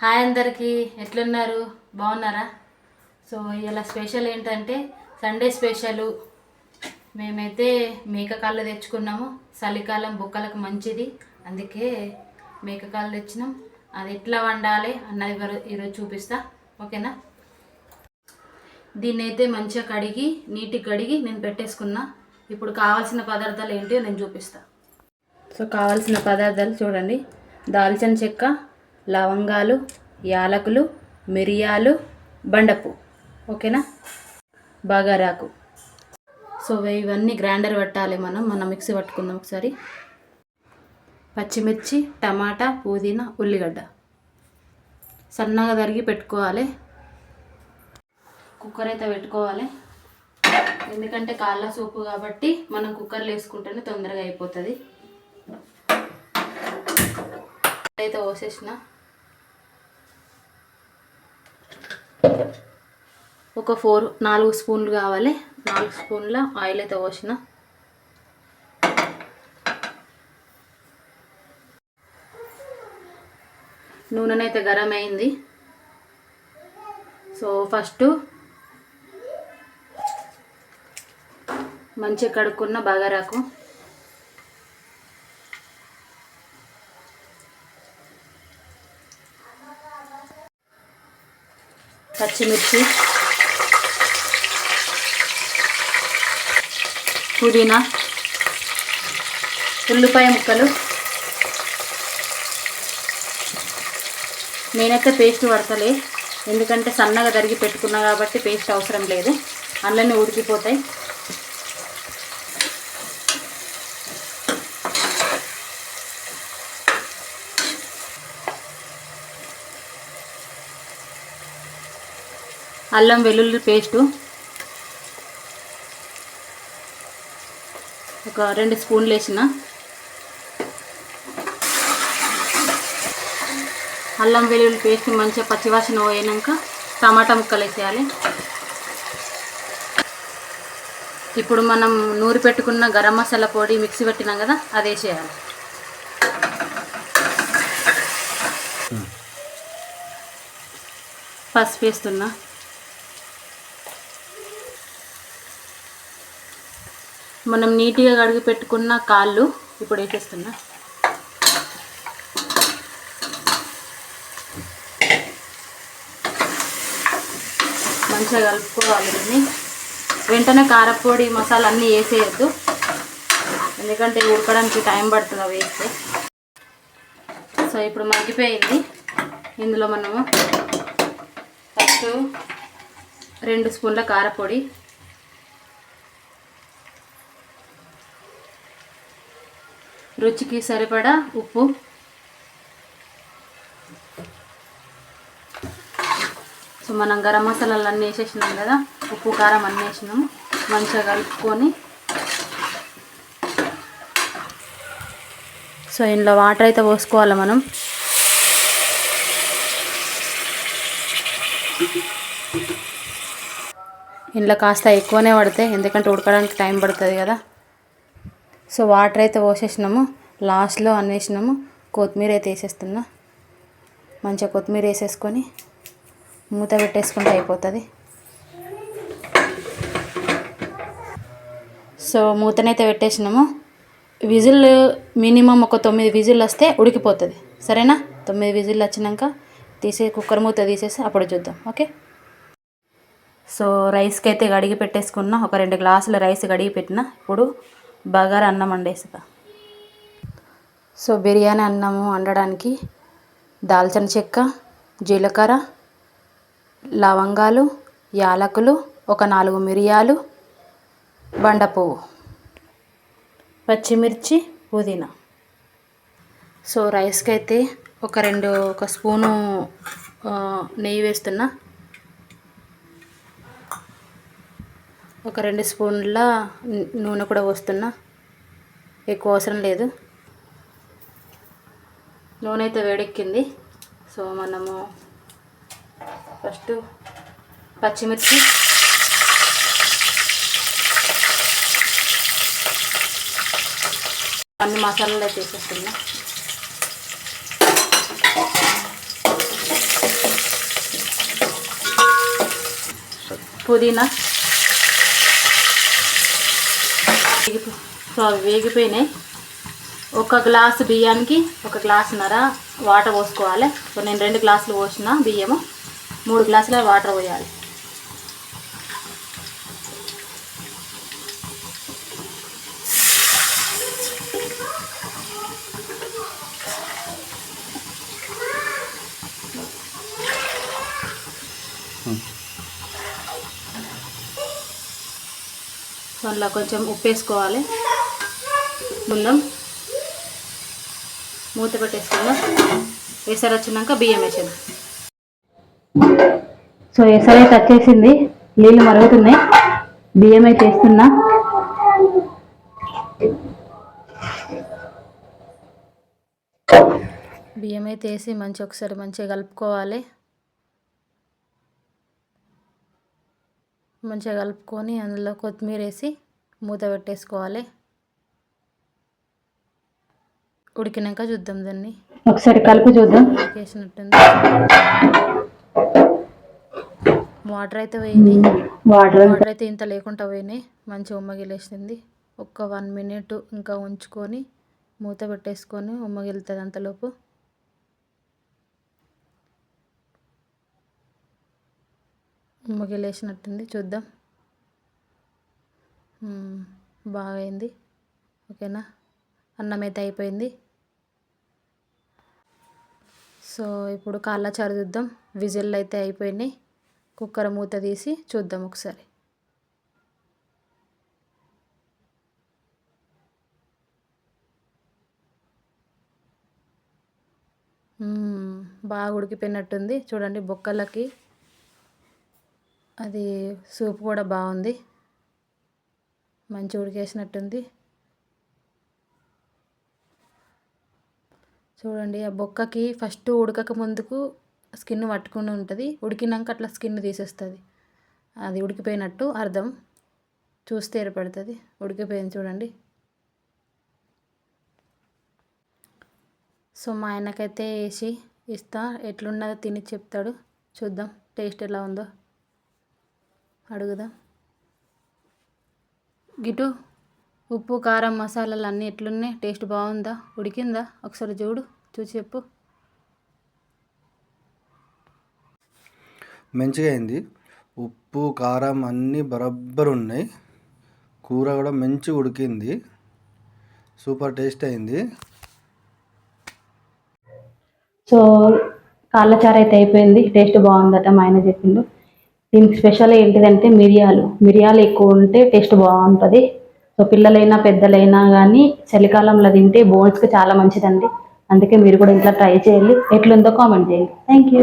Hi అందరికీ ఎట్లున్నారు? బాగున్నారా? సో ఇలా స్పెషల్ ఏంటంటే సండే స్పెషల్. మేమైతే మేక కాళ్ళు తెచ్చుకున్నాము. చలికాలం బుక్కలకు మంచిది. అందుకే మేక కాళ్ళు తెచ్చినాం. అది ఎట్లా వండాలి అన్నది ఈరోజు చూపిస్తా. ఓకేనా? దీన్ని అయితే మంచిగా కడిగి నీటి కడిగి నేను పెట్టేసుకున్నా. ఇప్పుడు కావాల్సిన పదార్థాలు ఏంటో నేను చూపిస్తా. సో కావాల్సిన పదార్థాలు చూడండి. దాల్చిన చెక్క లవంగాలు యాలకులు మిరియాలు బండపు. ఓకేనా? బగారాకు సో ఇవన్నీ గ్రైండర్ పట్టాలి మనం. మనం మిక్సీ పట్టుకుందాం ఒకసారి. పచ్చిమిర్చి టమాటా పుదీనా ఉల్లిగడ్డ. సన్నగా తరిగి పెట్టుకోవాలి. కుక్కర్ అయితే పెట్టుకోవాలి. ఎందుకంటే కాళ్ళ సూపు కాబట్టి మనం కుక్కర్లో వేసుకుంటేనే తొందరగా అయిపోతుంది. అయితే పోసేసిన ఒక ఫోర్ నాలుగు స్పూన్లు కావాలి. నాలుగు స్పూన్ల ఆయిల్ అయితే పోసిన. నూనెనైతే గరం అయింది. సో ఫస్ట్ మంచిగా కడుక్కున్న బగారాకు. పచ్చిమిర్చి పుదీనా ఉల్లిపాయ ముక్కలు నేనైతే పేస్ట్ పడతలే ఎందుకంటే సన్నగా తరిగి పెట్టుకున్నా కాబట్టి పేస్ట్ అవసరం లేదు. అందులోనే ఉడికిపోతాయి. అల్లం వెల్లుల్లి పేస్టు ఒక రెండు స్పూన్లు వేసిన. అల్లం వెల్లుల్లి పేస్ట్ మంచిగా పచ్చివాసన పోయినాక టమాటా ముక్కలు వేసేయాలి. ఇప్పుడు మనం నూరి పెట్టుకున్న గరం మసాలా పొడి మిక్సీ పెట్టినాం కదా అది వేసేయాలి. పసుపు వేస్తున్నా. మనం నీట్గా కడిగి పెట్టుకున్న కాళ్ళు ఇప్పుడు వేసేస్తున్నా. మంచిగా కలుపుకోవాలి దీన్ని. వెంటనే కారపొడి మసాలా అన్నీ వేసేయద్దు. ఎందుకంటే ఉడకడానికి టైం పడుతుంది అవి వేస్తే. సో ఇప్పుడు మగ్గిపోయింది. ఇందులో మనము ఫస్ట్ రెండు స్పూన్ల కారపొడి రుచికి సరిపడా ఉప్పు. సో మనం గరం మసాలాలు అన్నీ వేసేసినాం కదా ఉప్పు కారం అన్నీ వేసినాము. మంచిగా కలుపుకొని. సో ఇందులో వాటర్ అయితే పోసుకోవాలి మనం. ఇంట్లో కాస్త ఎక్కువనే పడతాయి ఎందుకంటే ఉడకడానికి టైం పడుతుంది కదా. సో వాటర్ అయితే పోసేసినాము. లాస్ట్లో అన్వేసినాము కొత్తిమీర అయితే వేసేస్తున్నా. మంచిగా కొత్తిమీర వేసేసుకొని మూత పెట్టేసుకుంటే అయిపోతుంది. సో మూతనైతే పెట్టేసినాము. విజిల్ మినిమం ఒక తొమ్మిది విజిల్ వస్తే ఉడికిపోతుంది. సరేనా? తొమ్మిది విజిల్ వచ్చినాక తీసే కుక్కర్ మూత తీసేసి అప్పుడు చూద్దాం. ఓకే? సో రైస్కి అయితే కడిగి పెట్టేసుకున్నా. ఒక రెండు గ్లాసుల రైస్ కడిగి పెట్టిన. ఇప్పుడు బగారా అన్నం వండేస్తా సో బిర్యానీ అన్నము వండడానికి దాల్చిన చెక్క జీలకర్ర లవంగాలు యాలకులు ఒక నాలుగు మిరియాలు బండ పువ్వు. పచ్చిమిర్చి పుదీనా. సో రైస్కి అయితే ఒక రెండు ఒక స్పూను నెయ్యి వేస్తున్నా. ఒక రెండు స్పూన్ల నూనె కూడా పోస్తున్నా. ఎక్కువ అవసరం లేదు. నూనె అయితే వేడెక్కింది. సో మనము ఫస్ట్ పచ్చిమిర్చి. అన్ని మసాలాలు అయితే వేసేస్తున్నా. పుదీనా. సో అవి వేగిపోయినాయి. ఒక గ్లాసు బియ్యానికి ఒక గ్లాసున్నర వాటర్ పోసుకోవాలి. సో నేను రెండు గ్లాసులు పోసిన బియ్యము మూడు గ్లాసుల వాటర్ పోయాలి. అందులో కొంచెం ఉప్పు వేసుకోవాలి ముందం మూత పెట్టేసుకుందాం. ఎసరు వచ్చినాక బియ్యం వేసేది సో ఎసరు అయితే వచ్చేసింది. నీళ్ళు మరుగుతున్నాయి. బియ్యం అయితే వేస్తున్నా. బియ్యం అయితే వేసి మంచి ఒకసారి మంచిగా కలుపుకోవాలి. మంచిగా కలుపుకొని అందులో కొత్తిమీర వేసి మూత పెట్టేసుకోవాలి. ఉడికినాక చూద్దాం దాన్ని. ఒకసారి కలిపి చూద్దాం. వేసినట్టుంది వాటర్ అయితే పోయినాయి వాటర్ వాటర్ అయితే ఇంత లేకుండా పోయినాయి. మంచి ఉమ్మగిలేసింది. ఒక్క వన్ మినిట్ ఇంకా ఉంచుకొని మూత పెట్టేసుకొని ఉమ్మగిలుతుంది అంతలోపు. ముగిలేసినట్టుంది. చూద్దాం. బాగైంది. ఓకేనా? అన్నం అయితే అయిపోయింది. సో ఇప్పుడు కాళ్ళ చారు చూద్దాం. విజిల్ అయితే అయిపోయినాయి. కుక్కర్ మూత తీసి చూద్దాం ఒకసారి. బాగా ఉడికిపోయినట్టుంది. చూడండి బొక్కలకి అది సూప్ కూడా బాగుంది. మంచి ఉడికేసినట్టుంది. చూడండి ఆ బొక్కకి ఫస్ట్ ఉడకక ముందుకు స్కిన్ పట్టుకుని ఉంటుంది. ఉడికినాక అట్లా స్కిన్ తీసేస్తుంది. అది ఉడికిపోయినట్టు అర్థం. చూస్తే ఏర్పడుతుంది. ఉడికిపోయింది చూడండి. సో మా ఆయనకైతే వేసి ఇస్తా. ఎట్లున్నదో తిని చెప్తాడు. చూద్దాం టేస్ట్ ఎలా ఉందో. అడుగుదాం? గిటు ఉప్పు కారం మసాలాలు అన్నీ ఎట్లున్నాయి? టేస్ట్ బాగుందా? ఉడికిందా? ఒకసారి చూడు చూసి చెప్పు. మంచిగా అయింది. ఉప్పు కారం అన్నీ బరబ్బర్ ఉన్నాయి. కూర కూడా మంచిగా ఉడికింది. సూపర్ టేస్ట్ అయింది. సో కాళ్ళ చారు అయితే అయిపోయింది. టేస్ట్ బాగుందట మా ఆయన చెప్పిండు. దీనికి స్పెషల్ ఏంటిదంటే మిరియాలు. మిరియాలు ఎక్కువ ఉంటే టేస్ట్ బాగుంటుంది. సో పిల్లలైనా పెద్దలైనా కానీ చలికాలంలో తింటే బోన్స్కి చాలా మంచిదండి. అందుకే మీరు కూడా ఇంట్లో ట్రై చేయాలి ఎట్లుందో కామెంట్ చేయండి. Thank you